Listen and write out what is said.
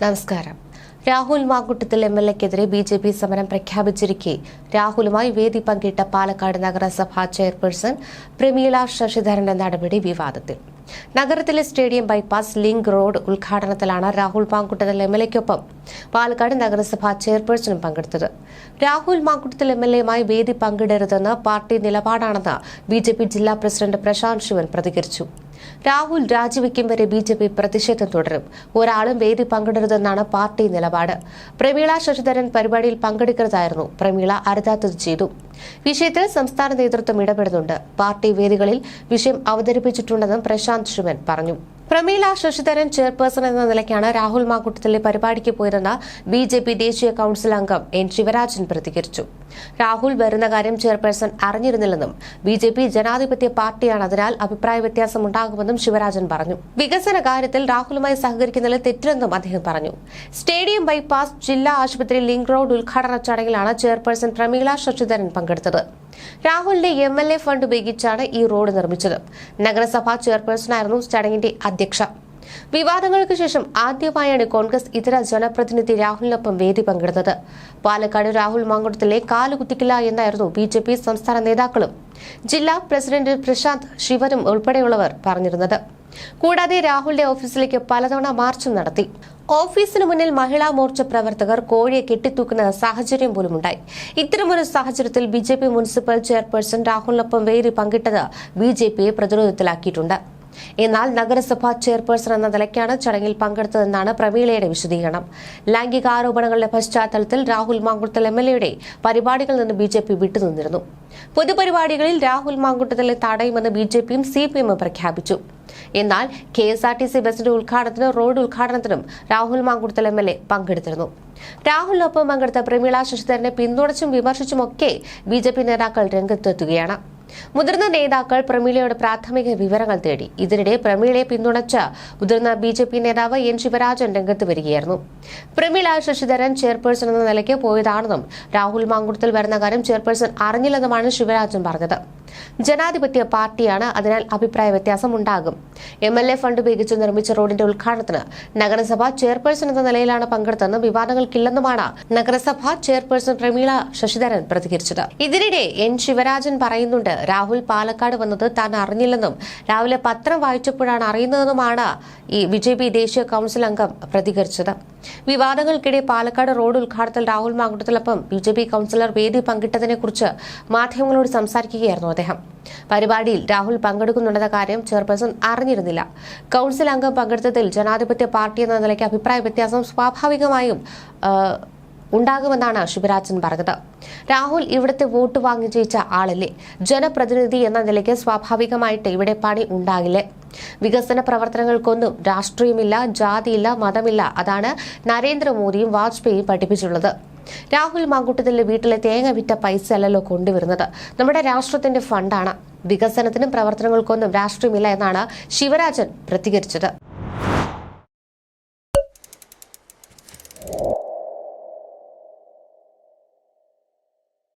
നമസ്കാരം. Rahul Mamkootathil M L എക്കെതിരെ B J P സമരം പ്രഖ്യാപിച്ചിരിക്കെ. രാഹുലുമായി വേദി പങ്കിട്ട പാലക്കാട് നഗരസഭാ ചെയർപേഴ്സൺ പ്രമീള ശശിധരന്റെ നടപടി വിവാദത്തിൽ. നഗരത്തിലെ സ്റ്റേഡിയം ബൈപ്പാസ് ലിങ്ക് റോഡ് ഉദ്ഘാടനത്തിലാണ് രാഹുൽ മാങ്കുട്ടത്തിൽ എം എൽ എക്കൊപ്പം പാലക്കാട് നഗരസഭാ ചെയർപേഴ്സണും പങ്കെടുത്തത്. രാഹുൽ മാങ്കുട്ടത്തിൽ എം എൽ എയുമായി വേദി പങ്കിടരുതെന്ന് പാർട്ടി നിലപാടാണെന്ന് ബി ജെ പി ജില്ലാ പ്രസിഡന്റ് പ്രശാന്ത് ശിവൻ പ്രതികരിച്ചു. രാഹുൽ രാജിവെക്കും വരെ ബി ജെ പി പ്രതിഷേധം തുടരും. ഒരാളും വേദി പങ്കിടരുതെന്നാണ് പാർട്ടി നിലപാട്. പ്രമീള ശശിധരൻ പരിപാടിയിൽ പങ്കെടുക്കരുതായിരുന്നു പ്രമീള അരുതാത്തത് ചെയ്തു. വിഷയത്തിൽ സംസ്ഥാന നേതൃത്വം ഇടപെടുന്നുണ്ട്. പാർട്ടി വേദികളിൽ വിഷയം അവതരിപ്പിച്ചിട്ടുണ്ടെന്നും പ്രശാന്ത് ശിവൻ പറഞ്ഞു. പ്രമീള ശശിധരൻ ചെയർപേഴ്സൺ എന്ന നിലയ്ക്കാണ് രാഹുൽ മാക്കൂട്ടത്തിലെ പരിപാടിക്ക് പോയതെന്ന് ബി ജെ പി ദേശീയ കൌൺസിൽ അംഗം എൻ ശിവരാജൻ പ്രതികരിച്ചു. രാഹുൽ വരുന്ന കാര്യം ചെയർപേഴ്സൺ അറിഞ്ഞിരുന്നില്ലെന്നും ബി ജെ പി ജനാധിപത്യ പാർട്ടിയാണ്. അതിനാൽ അഭിപ്രായ വ്യത്യാസം ഉണ്ടാകുമെന്നും ശിവരാജൻ പറഞ്ഞു. വികസന കാര്യത്തിൽ രാഹുലുമായി സഹകരിക്കുന്നതിൽ തെറ്റില്ലെന്നും അദ്ദേഹം പറഞ്ഞു. സ്റ്റേഡിയം ബൈപ്പാസ് ജില്ലാ ആശുപത്രി ലിങ്ക് റോഡ് ഉദ്ഘാടന ചടങ്ങിലാണ് ചെയർപേഴ്സൺ പ്രമീള ശശിധരൻ പങ്കെടുത്തത്. രാഹുലിന്റെ എം എൽ എ ഫണ്ട് ഉപയോഗിച്ചാണ് ഈ റോഡ് നിർമ്മിച്ചത്. നഗരസഭാ ചെയർപേഴ്സണായിരുന്നു ചടങ്ങിന്റെ അധ്യക്ഷ. വിവാദങ്ങൾക്ക് ശേഷം ആദ്യമായാണ് കോൺഗ്രസ് ഇതര ജനപ്രതിനിധി രാഹുലിനൊപ്പം വേദി പങ്കിടുന്നത്. പാലക്കാട് രാഹുൽ മാങ്കുടത്തിലെ കാലുകുത്തിക്കില്ല എന്നായിരുന്നു ബി ജെ പി സംസ്ഥാന നേതാക്കളും ജില്ലാ പ്രസിഡന്റ് പ്രശാന്ത് ശിവനും ഉൾപ്പെടെയുള്ളവർ പറഞ്ഞിരുന്നത്. കൂടാതെ രാഹുലിന്റെ ഓഫീസിലേക്ക് പലതവണ മാർച്ചും നടത്തി. ഓഫീസിന് മുന്നിൽ മഹിളാ മോർച്ച പ്രവർത്തകർ കോഴിയെ കെട്ടിത്തൂക്കുന്ന സാഹചര്യം പോലുമുണ്ടായി. ഇത്തരമൊരു സാഹചര്യത്തിൽ B J P municipal chairperson രാഹുലിനൊപ്പം വേരി പങ്കിട്ടത് ബി ജെ പിയെ പ്രതിരോധത്തിലാക്കിയിട്ടുണ്ട്. എന്നാൽ നഗരസഭാ ചെയർപേഴ്സൺ എന്ന നിലയ്ക്കാണ് ചടങ്ങിൽ പങ്കെടുത്തതെന്നാണ് പ്രമീളയുടെ വിശദീകരണം. ലൈംഗിക ആരോപണങ്ങളുടെ പശ്ചാത്തലത്തിൽ രാഹുൽ മാങ്കുട്ടൽ എം എൽ എയുടെ പരിപാടികളിൽ നിന്ന് ബി ജെ പി വിട്ടുനിന്നിരുന്നു. പൊതുപരിപാടികളിൽ രാഹുൽ മാങ്കുട്ടത്തിലെ തടയുമെന്ന് ബി ജെ പിയും സി പി എമ്മും പ്രഖ്യാപിച്ചു. എന്നാൽ K S R T C ബസിന്റെ ഉദ്ഘാടനത്തിനും road ഉദ്ഘാടനത്തിനും Rahul Mamkootathil M L A പങ്കെടുത്തിരുന്നു. രാഹുലിനൊപ്പം പങ്കെടുത്ത പ്രമീള ശശിധരനെ പിന്തുണച്ചും വിമർശിച്ചുമൊക്കെ ബി ജെ പി നേതാക്കൾ രംഗത്തെത്തുകയാണ്. മുതിർന്ന നേതാക്കൾ പ്രമീളയോട് പ്രാഥമിക വിവരങ്ങൾ തേടി. ഇതിനിടെ പ്രമീളയെ പിന്തുണച്ച മുതിർന്ന ബി ജെ പി നേതാവ് എൻ ശിവരാജൻ രംഗത്ത് വരികയായിരുന്നു. പ്രമീള ശശിധരൻ ചെയർപേഴ്സൺ എന്ന നിലയ്ക്ക് പോയതാണെന്നും രാഹുൽ മാങ്കുടത്തിൽ വരുന്ന കാര്യം ചെയർപേഴ്സൺ അറിഞ്ഞില്ലെന്നുമാണ് ശിവരാജൻ പറഞ്ഞത്. ജനാധിപത്യ പാർട്ടിയാണ് അതിനാൽ അഭിപ്രായ വ്യത്യാസം ഉണ്ടാകും. എം എൽ എ ഫണ്ട് ഉപയോഗിച്ച് നിർമ്മിച്ച റോഡിന്റെ ഉദ്ഘാടനത്തിന് നഗരസഭ ചെയർപേഴ്സൺ എന്ന നിലയിലാണ് പങ്കെടുത്തതെന്ന് വിവാദങ്ങൾക്കില്ലെന്നുമാണ് നഗരസഭ ചെയർപേഴ്സൺ പ്രമീള ശശിധരൻ പ്രതികരിച്ചത്. ഇതിനിടെ എൻ ശിവരാജൻ പറയുന്നുണ്ട് രാഹുൽ പാലക്കാട് വന്നത് താൻ അറിഞ്ഞില്ലെന്നും രാവിലെ പത്രം വായിച്ചപ്പോഴാണ് അറിയുന്നതെന്നുമാണ് ഈ ബി ദേശീയ കൌൺസിൽ അംഗം പ്രതികരിച്ചത്. വിവാദങ്ങൾക്കിടെ പാലക്കാട് റോഡ് ഉദ്ഘാടനത്തിൽ രാഹുൽ മാങ്കുട്ടത്തിലൊപ്പം ബി ജെ പി കൌൺസിലർ വേദി പങ്കിട്ടതിനെക്കുറിച്ച് മാധ്യമങ്ങളോട് സംസാരിക്കുകയായിരുന്നു അദ്ദേഹം. പരിപാടിയിൽ രാഹുൽ പങ്കെടുക്കുന്നുണ്ടെന്ന കാര്യം ചെയർപേഴ്സൺ അറിഞ്ഞിരുന്നില്ല. കൌൺസിൽ അംഗം പങ്കെടുത്തതിൽ ജനാധിപത്യ പാർട്ടി എന്ന നിലയ്ക്ക് അഭിപ്രായ വ്യത്യാസം സ്വാഭാവികമായും ഉണ്ടാകുമെന്നാണ് ശിവരാജൻ പറഞ്ഞത്. രാഹുൽ ഇവിടുത്തെ വോട്ട് വാങ്ങി ജയിച്ച ആളല്ലേ? ജനപ്രതിനിധി എന്ന നിലയ്ക്ക് സ്വാഭാവികമായിട്ട് ഇവിടെ പണി ഉണ്ടാകില്ലേ? വികസന പ്രവർത്തനങ്ങൾക്കൊന്നും രാഷ്ട്രീയമില്ല ജാതിയില്ല മതമില്ല. അതാണ് നരേന്ദ്രമോദിയും വാജ്പേയും പഠിപ്പിച്ചുള്ളത് രാഹുൽ മാങ്കുട്ടത്തിന്റെ വീട്ടിലെ തേങ്ങ വിറ്റ പൈസ അല്ലല്ലോ കൊണ്ടുവരുന്നത്. നമ്മുടെ രാഷ്ട്രത്തിന്റെ ഫണ്ടാണ്. വികസനത്തിനും പ്രവർത്തനങ്ങൾക്കൊന്നും രാഷ്ട്രീയമില്ല എന്നാണ് ശിവരാജൻ പ്രതികരിച്ചത്.